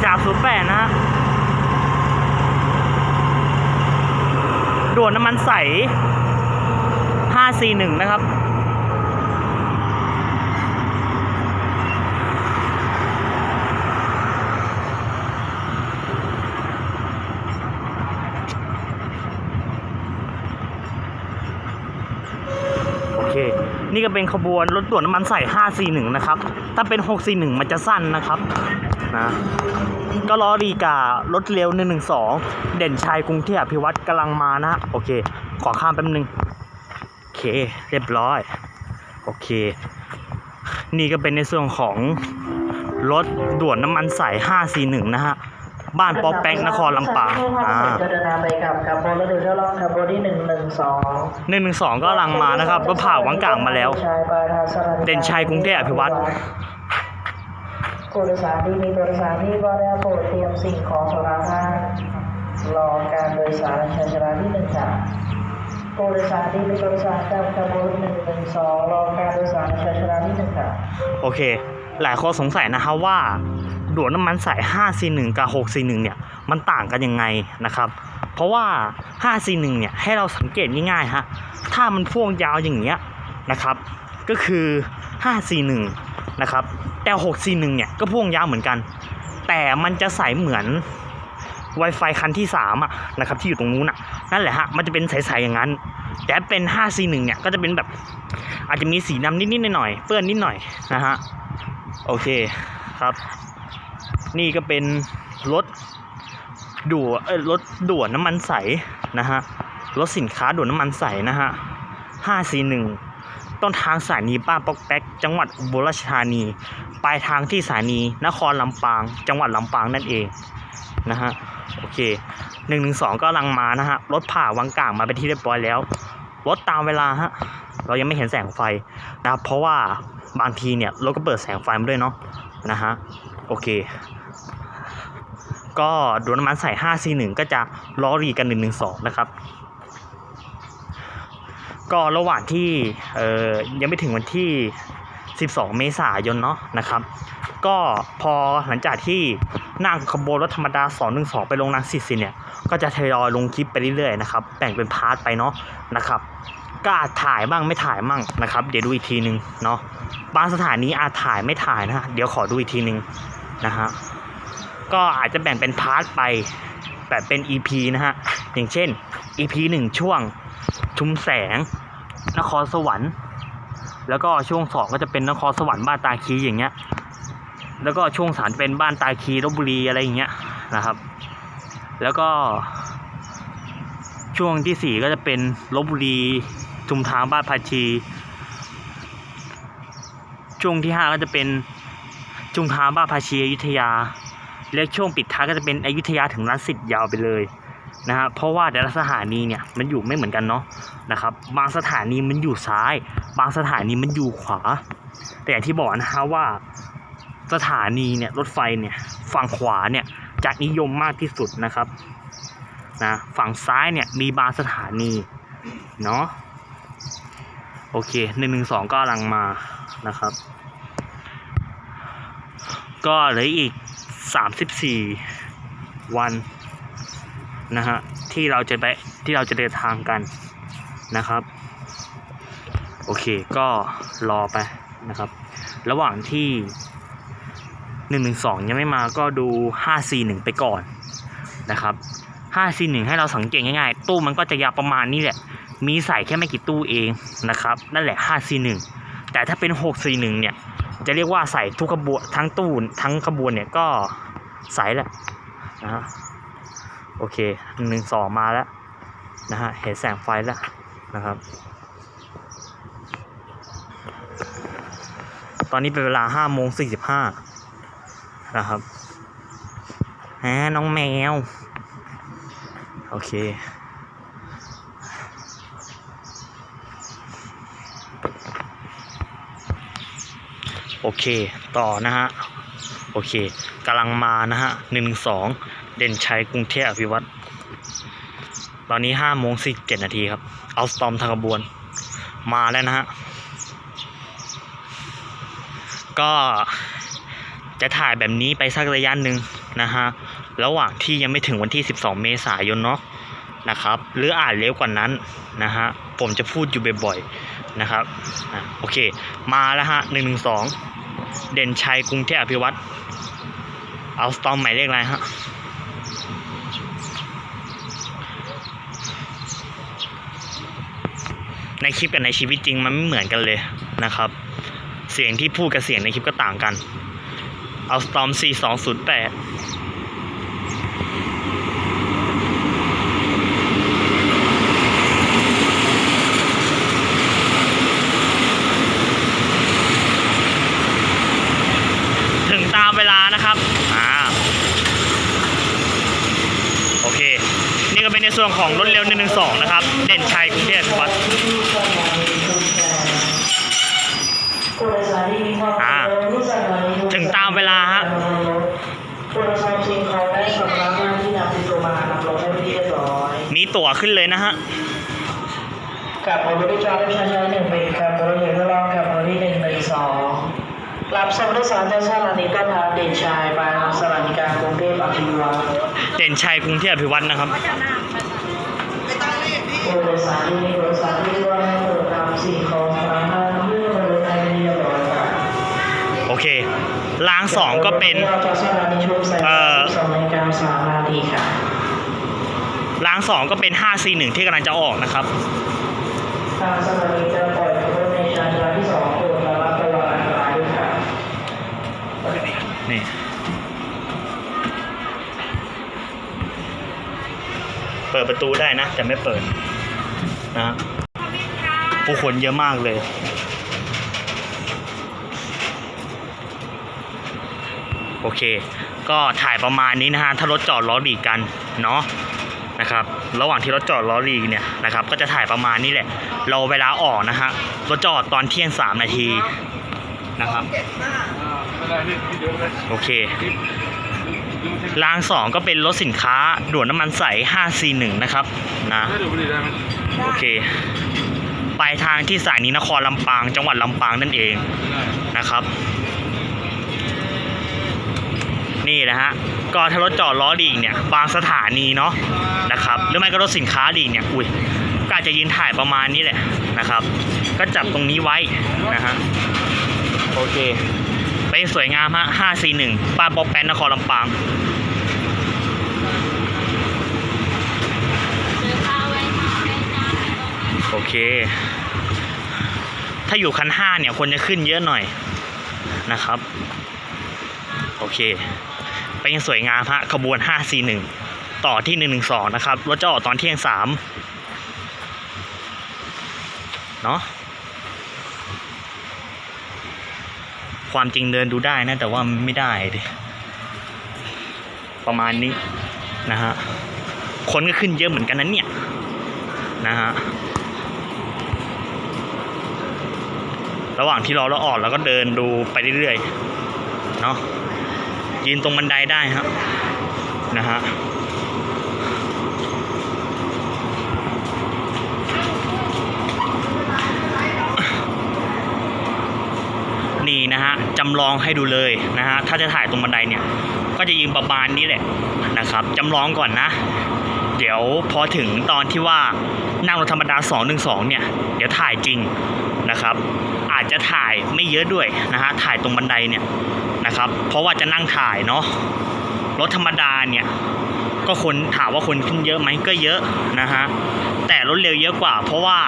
4308 นะฮะด่วนน้ำมันใส 541 นะครับโอเคนี่ก็เป็นขบวนรถด่วนน้ำมันใส่ 541 นะครับ ถ้าเป็น 641 มันจะสั้นนะครับ นะก็ล้อดีการถเร็ว 112 เด่นชัยกรุงเทพอภิวัตรกำลังมานะ โอเค ขอข้ามแป๊บนึง โอเค เรียบร้อย โอเค นี่ก็เป็นในส่วนของรถด่วนน้ำมันใส 541 นะฮะ บ้านปอแป๊กนครลำปางอ่าจะเดินทางไปกับขบวนรถด่วนเจ้าล่องขบวนที่หนึ่งหนึ่งสองหนึ่งหนึ่งสองก็กำลังมานะครับ ก็ผ่าวังกลางมาแล้ว เด่นชัยกรุงเทพอภิวัตร ผู้โดยสารที่มีโดยสารที่ก็ได้โปรดเตรียมสิ่งของสำหรับท่านรอการโดยสารชั้นชาลาที่หนึ่งค่ะผู้โดยสารที่มีโดยสารกับขบวนหนึ่งหนึ่งสองรอการโดยสารชั้นชาลาที่หนึ่งค่ะโอเค หลายคนสงสัยนะครับว่าด่วนน้ำมันสาย 541 กับ 641 เนี่ย มันต่างกันยังไงนะครับ เพราะว่า 541 เนี่ย ให้เราสังเกตง่ายๆฮะ ถ้ามันพ่วงยาวอย่างเงี้ยนะครับ ก็คือ 541 นะครับ แต่641เนี่ยก็พ่วงยาวเหมือนกัน แต่มันจะใสเหมือน Wi-Fi คันที่3อะนะครับที่อยู่ตรงนู้นอะนั่นแหละฮะมันจะเป็นใสๆอย่างนั้น แต่เป็น 541เนี่ยก็จะเป็นแบบ อาจจะมีสีดำนิดๆหน่อยๆเปื้อนนิดหน่อยนะฮะโอเคครับ นี่ก็เป็นรถด่วนเอ้ยรถด่วนน้ำมันใสนะฮะรถสินค้าด่วนน้ำมันใสนะฮะ541 ต้นทางสถานีป้านปอกแป๊กจังหวัดอุบลราชธานี ปลายทางที่สถานีนครลำปาง จังหวัดลำปางนั่นเองนะฮะโอเค112ก็กำลังมานะฮะรถผ่าวังกลางมาเป็นที่เรียบร้อยแล้วรถตามเวลาฮะเรายังไม่เห็นแสงไฟนะครับเพราะว่าบางทีเนี่ยรถก็เปิดแสงไฟมาด้วยเนาะนะฮะโอเค ก็ดวน้ำมันใส่541ก็จะล้อรีกัน 112 นะครับ ก็ระหว่างที่เออยังไม่ถึงวันที่ 12 เมษายนเนาะนะครับ ก็พอหลังจากที่นั่งขบวนรถธรรมดา 212 ไปลงรังสิสิเนี่ย ก็จะทยอยลงคลิปไปเรื่อยๆนะครับแบ่งเป็นพาร์ทไปเนาะนะครับก็อาจถ่ายบ้างไม่ถ่ายมั่งนะครับ เดี๋ยวดูอีกทีนึงเนาะบางสถานีอาจถ่ายไม่ถ่ายนะฮะเดี๋ยวขอดูอีกทีนึงนะฮะก็อาจจะแบ่งเป็นพาร์ทไปแบบเป็น EP นะฮะอย่างเช่น EP หนึ่งช่วงชุมแสง นครสวรรค์ แล้วก็ช่วงสองก็จะเป็นนครสวรรค์บ้านตาคีอย่างเงี้ย แล้วก็ช่วงสามเป็นบ้านตาคีลบบุรีอะไรอย่างเงี้ยนะครับ แล้วก็ ช่วงที่สี่ก็จะเป็นลบบุรีชุมทางบ้านภาชี ช่วงที่ห้าก็จะเป็นชุมทางบ้านภาชีอยุธยา และช่วงปิดท้ายก็จะเป็นอยุธยาถึงรังสิตยาวไปเลย นะฮะเพราะว่าแต่ละสถานีเนี่ยมันอยู่ไม่เหมือนกันเนาะนะครับ บางสถานีมันอยู่ซ้าย บางสถานีมันอยู่ขวา แต่อย่างที่บอกนะฮะว่าสถานีเนี่ยรถไฟเนี่ยฝั่งขวาเนี่ยจะนิยมมากที่สุดนะครับนะฝั่งซ้ายเนี่ยมีบางสถานีเนาะโอเคหนึ่งหนึ่งสองก็กำลังมานะครับ ก็เหลืออีกสามสิบสี่วัน นะฮะที่เราจะไปที่เราจะเดินทางกันนะครับ โอเคก็รอไปนะครับ ระหว่างที่หนึ่งหนึ่งสองยังไม่มาก็ดูห้าซีหนึ่งไปก่อนนะครับห้าซีหนึ่งให้เราสังเกตง่ายๆ ตู้มันก็จะยาวประมาณนี้แหละ มีใส่แค่ไม่กี่ตู้เองนะครับ นั่นแหละห้าซีหนึ่งแต่ถ้าเป็นหกสี่หนึ่งเนี่ย จะเรียกว่าใส่ทุกขบวนทั้งตู้ทั้งขบวนเนี่ยก็ใส่แหละนะฮะ โอเคหนึ่งสองมาแล้วนะฮะเห็นแสงไฟแล้วนะครับ ตอนนี้เป็นเวลาห้าโมงสี่สิบห้านะครับฮะน้องแมว โอเคโอเค ต่อนะฮะ โอเคกำลังมานะฮะหนึ่งสอง เด่นชัยกรุงเทพอภิวัตรตอนนี้ห้าโมงสิบเจ็ดนาทีครับเอาสตอมทางขบวน มาแล้วนะฮะ ก็จะถ่ายแบบนี้ไปสักระยะหนึ่งนะฮะ ระหว่างที่ยังไม่ถึงวันที่ 12 เมษายนเนาะนะครับ หรืออ่านเร็วกว่านั้นนะฮะ ผมจะพูดอยู่บ่อยๆนะครับอโอเค มาแล้วฮะ1นึเด่นชัยกรุงเทพอภิวัตรเอาสตอมหมายเลขอะไรฮะ ในคลิปกับในชีวิตจริงมันไม่เหมือนกันเลยนะครับ เสียงที่พูดกับเสียงในคลิปก็ต่างกัน เอาสตอม4208 ถึงตามเวลานะครับ อ่า โอเค นี่ก็เป็นใน ส่วนของรถเร็ว112 นะครับ เด่นชัยกรุงเทพวัดอ่าถึงตามเวลาฮะผู้โดยสารชิงเขาได้สำรับหน้าที่นำติดตัวมานำลงให้เป็นที่เรียบร้อยมีตั๋วขึ้นเลยนะฮะกับบริจาคประชาชนหนึ่งเป็นกับบริเวณรอบกับบริเวณหนึ่งสองรับส่งผู้โดยสารจากสถานีต้นทางเด่นชัยไปยังสถานีกลางกรุงเทพอภิวัตรเด่นชัยกรุงเทพอภิวัตรนะครับ โดยสารที่มีผู้โดยสารีว่าให้เปิดตามสิ่งของสาธารณะเมื่อในเรียบร้อยครับโอเครางสองก็เป็นเราจะสถานีชุมแสงเอ่อสองนาฬิกาสามนาทีค่ะรางสองก็เป็น 5C1 ที่กำลังจะออกนะครับทางสถานีจะปล่อยขบวนในชานที่สองโปรดระมัดระวังอันตรายด้วยค่ะนี่เปิดประตูได้นะ แต่ไม่เปิด นะผู้คนเยอะมากเลย โอเค ก็ถ่ายประมาณนี้นะฮะ ถ้ารถจอดล้อหลีกกัน เนาะนะครับ ระหว่างที่รถจอดล้อหลีกเนี่ยนะครับ ก็จะถ่ายประมาณนี้แหละ เราเวลาออกนะฮะ รถจอดตอนเที่ยงสามนาทีนะครับ โอเคดูเทครางสองก็เป็นรถสินค้าด่วนน้ำมันใส 5C1 นะครับนะ โอเคไปทางที่สายนี้นครลำปาง จังหวัดลำปางนั่นเองนะครับ นี่นะฮะก็ถ้ารถจอดล้อดีเนี่ยบางสถานีเนาะนะครับหรือไม่ก็รถสินค้าดีเนี่ยอุ้ยก็อาจจะยืนถ่ายประมาณนี้แหละนะครับ ก็จับตรงนี้ไว้นะฮะโอเคเป็นสวยงามฮะ541ป้านป๊อปแปนนครลำปาง โอเค ถ้าอยู่คันห้าเนี่ยคนจะขึ้นเยอะหน่อยนะครับ โอเค ไปยังสวยงามฮะขบวน 541 ต่อที่ 112 นะครับ รถจะออกตอนเที่ยง 3 เนาะความจริงเดินดูได้นะ แต่ว่าไม่ได้ดิประมาณนี้นะฮะ คนก็ขึ้นเยอะเหมือนกันนะเนี่ย นะฮะ ระหว่างที่รอเราออกเราก็เดินดูไปเรื่อยๆเนาะยืนตรงบันไดได้ครับนะฮะนี่นะฮะจำลองให้ดูเลยนะฮะถ้าจะถ่ายตรงบันไดเนี่ย ก็จะยืนประมาณนี้แหละนะครับจำลองก่อนนะ เดี๋ยวพอถึงตอนที่ว่านั่งรถธรรมดา 212 เนี่ย เดี๋ยวถ่ายจริงนะครับ อาจจะถ่ายไม่เยอะด้วยนะฮะถ่ายตรงบันไดเนี่ยนะครับ เพราะว่าจะนั่งถ่ายเนาะรถธรรมดาเนี่ยก็คนถามว่าคนขึ้นเยอะไหมก็เยอะนะฮะแต่รถเร็วเยอะกว่า เพราะว่า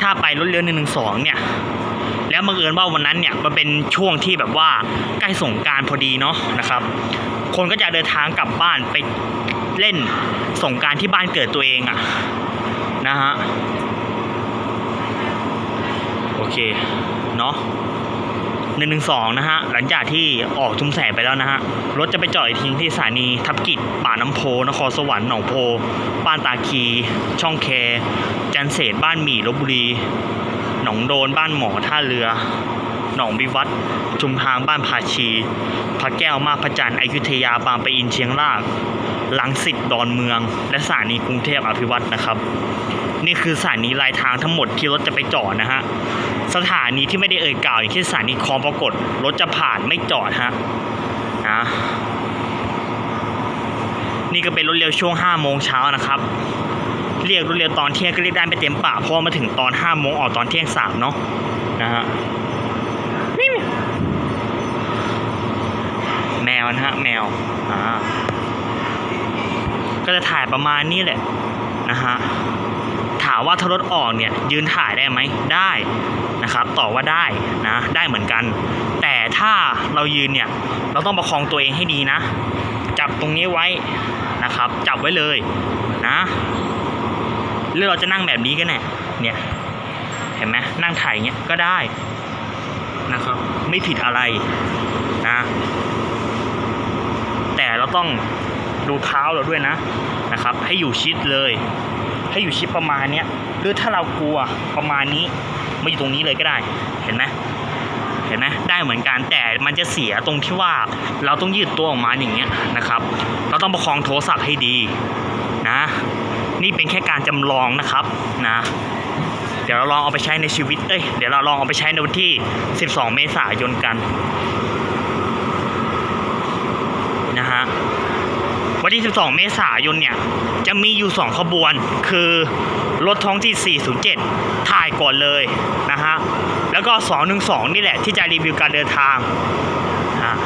ถ้าไปรถเร็วหนึ่งหนึ่งสองเนี่ยแล้วบังเอิญว่าวันนั้นเนี่ยมันเป็นช่วงที่แบบว่าใกล้สงการพอดีเนาะนะครับ คนก็จะเดินทางกลับบ้านไปเล่นสงการที่บ้านเกิดตัวเองอะนะฮะ เคเนาะหนึ่งหนึ่งสองนะฮะ หลังจากที่ออกชุมแสงไปแล้วนะฮะ รถจะไปจอดทิ้งที่สถานีทับกิจป่าน้ำโพ นครสวรรค์หนองโพบ้านตาคี ช่องแค จันเศษบ้านหมี่ลบบุรี หนองโดนบ้านหมอท่าเรือ หนองบิวัตชุมทางบ้านผาชี พระแก้วมาพระจันทร์อยุธยาบางปะอินเชียงรากลังสิตดอนเมือง และสถานีกรุงเทพอภิวัตนะครับ นี่คือสถานีรายทางทั้งหมดที่รถจะไปจอดนะฮะ สถานีที่ไม่ได้เอ่ยกล่าวอย่างเช่นสถานีคลองปรากฏรถจะผ่านไม่จอดฮะนะนี่ก็เป็นรถเร็วช่วง5โมงเช้านะครับ เรียกรถเร็วตอนเที่ยงก็เรียกได้ไม่เต็มปากเพราะว่ามาถึงตอน5โมงออกตอนเที่ยงสามเนาะนะฮะนี่แมวนะฮะแมวอ่าก็จะถ่ายประมาณนี้แหละนะฮะามว่าถ้ารถออกเนี่ยยืนถ่ายได้ไหมได้นะครับตอบว่าได้นะได้เหมือนกัน แต่ถ้าเรายืนเนี่ยเราต้องประคองตัวเองให้ดีนะ จับตรงนี้ไว้นะครับ จับไว้เลยนะหรือเราจะนั่งแบบนี้ก็แน่เนี่ยเห็นไหมนั่งถ่ายเงี้ยก็ได้นะครับไม่ผิดอะไรนะแต่เราต้องดูเท้าเราด้วยนะนะครับ ให้อยู่ชิดเลย ให้อยู่ชิดประมาณเนี้ยหรือถ้าเรากลัวประมาณนี้มาอยู่ตรงนี้เลยก็ได้เห็นไหมเห็นไหมได้เหมือนกันแต่มันจะเสียตรงที่ว่าเราต้องยืดตัวออกมาอย่างเงี้ยนะครับ เราต้องประคองโทรศัพท์ให้ดีนะ นี่เป็นแค่การจำลองนะครับนะเดี๋ยวเราลองเอาไปใช้ในชีวิตเอ้ยเดี๋ยวเราลองเอาไปใช้ในวันที่ 12 เมษายนกันนะฮะ วันที่ 12 เมษายนเนี่ย จะมีอยู่ 2 ขบวน คือรถท้องที่ 407 ถ่ายก่อนเลยนะฮะ แล้วก็ 212 นี่แหละที่จะรีวิวการเดินทางนะ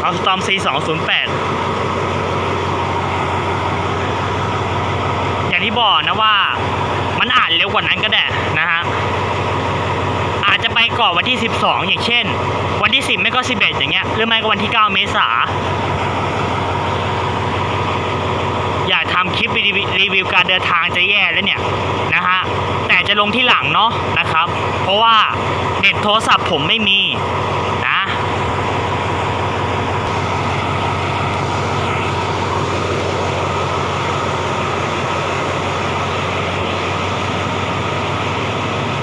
เอาสตอม C208 อย่างที่บอกนะว่ามันอาจเร็วกว่านั้นก็ได้นะฮะ ไปก่อนวันที่ 12 อย่างเช่น วันที่ 10 ไม่ก็ 11 อย่างเงี้ยหรือไม่ก็วันที่ 9 เมษาอยากทำคลิปรีวิวรีวิวการเดินทางจะแย่แล้วเนี่ยนะฮะแต่จะลงที่หลังเนาะนะครับ เพราะว่าเน็ตโทรศัพท์ผมไม่มีนะ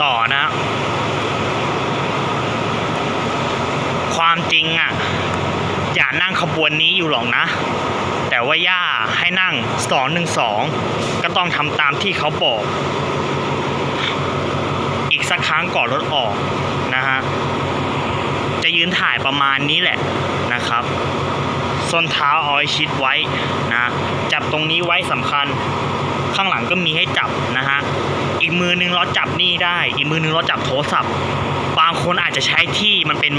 ต่อนะ ความจริงอะ อย่า นั่งขบวนนี้อยู่หรอกนะ แต่ว่าย่าให้นั่ง212ก็ต้องทำตามที่เขาบอก อีกสักครั้งก่อนรถออกนะฮะ จะยืนถ่ายประมาณนี้แหละนะครับส้นเท้าเอาไว้ชิดไว้นะ จับตรงนี้ไว้สำคัญ ข้างหลังก็มีให้จับนะฮะ อีกมือนึงเราจับนี่ได้ อีกมือนึงเราจับโทรศัพท์ บางคนอาจจะใช้ที่มันเป็น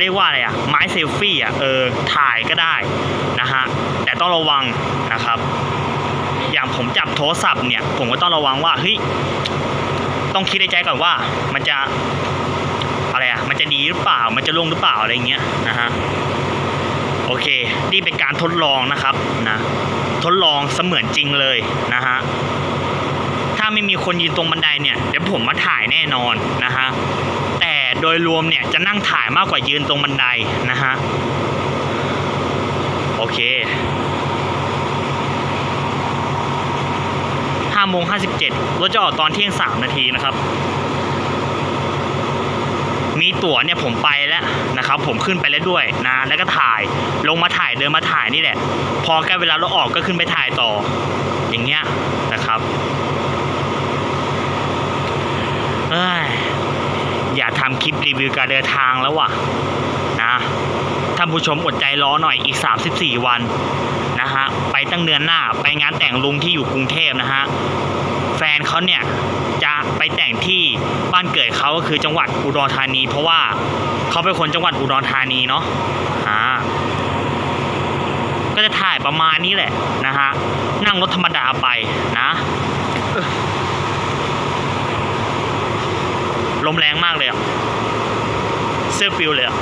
เขาเรียกว่าอะไรอะไม้เซลฟี่อะเออถ่ายก็ได้นะฮะแต่ต้องระวังนะครับ อย่างผมจับโทรศัพท์เนี่ย ผมก็ต้องระวังว่าเฮ้ยต้องคิดในใจก่อนว่ามันจะอะไรอะมันจะดีหรือเปล่ามันจะลงหรือเปล่าอะไรเงี้ยนะฮะโอเค นี่เป็นการทดลองนะครับนะทดลองเสมือนจริงเลยนะฮะถ้าไม่มีคนยืนตรงบันไดเนี่ยเดี๋ยวผมมาถ่ายแน่นอนนะฮะ โดยรวมเนี่ยจะนั่งถ่ายมากกว่ายืนตรงบันไดนะฮะ โอเคห้าโมงห้าสิบเจ็ดรถจะออกตอนเที่ยงสามนาทีนะครับ มีตั๋วเนี่ยผมไปแล้วนะครับ ผมขึ้นไปแล้วด้วยนะ แล้วก็ถ่ายลงมาถ่ายเดินมาถ่ายนี่แหละ พอใกล้เวลาเราออกก็ขึ้นไปถ่ายต่อ อย่างเงี้ยนะครับเอ้ย ทำคลิปรีวิวการเดินทางแล้วว่ะนะท่านผู้ชมอดใจรอหน่อยอีก 34 วันนะฮะไปตั้งเดือนหน้าไปงานแต่งลุงที่อยู่กรุงเทพนะฮะแฟนเขาเนี่ยจะไปแต่งที่บ้านเกิดเขาก็คือจังหวัดอุดรธานี เพราะว่าเขาเป็นคนจังหวัดอุดรธานีเนาะอ่าก็จะถ่ายประมาณนี้แหละนะฮะนั่งรถธรรมดาไปนะ ลมแรงมากเลยอะเสื้อปิวเลยอะ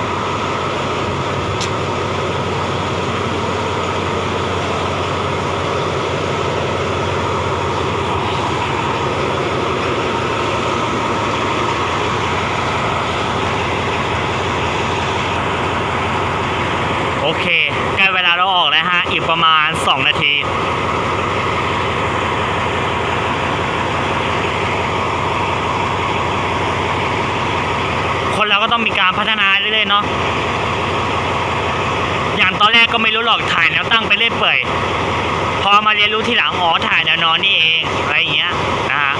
โอเคใกล้เวลาเราออกแล้วฮะ อีกประมาณ 2 นาที คนเรามพัฒนาเรื่อยๆเนาะอย่างตอนแรกก็ไม่รู้หรอกถ่ายแนวตั้งไปเรื่อยเปื่อยพอมาเรียนรู้ทีหลังอ๋อถ่ายแนวนอนนี่เองอะไรอย่างเงี้ยนะฮะ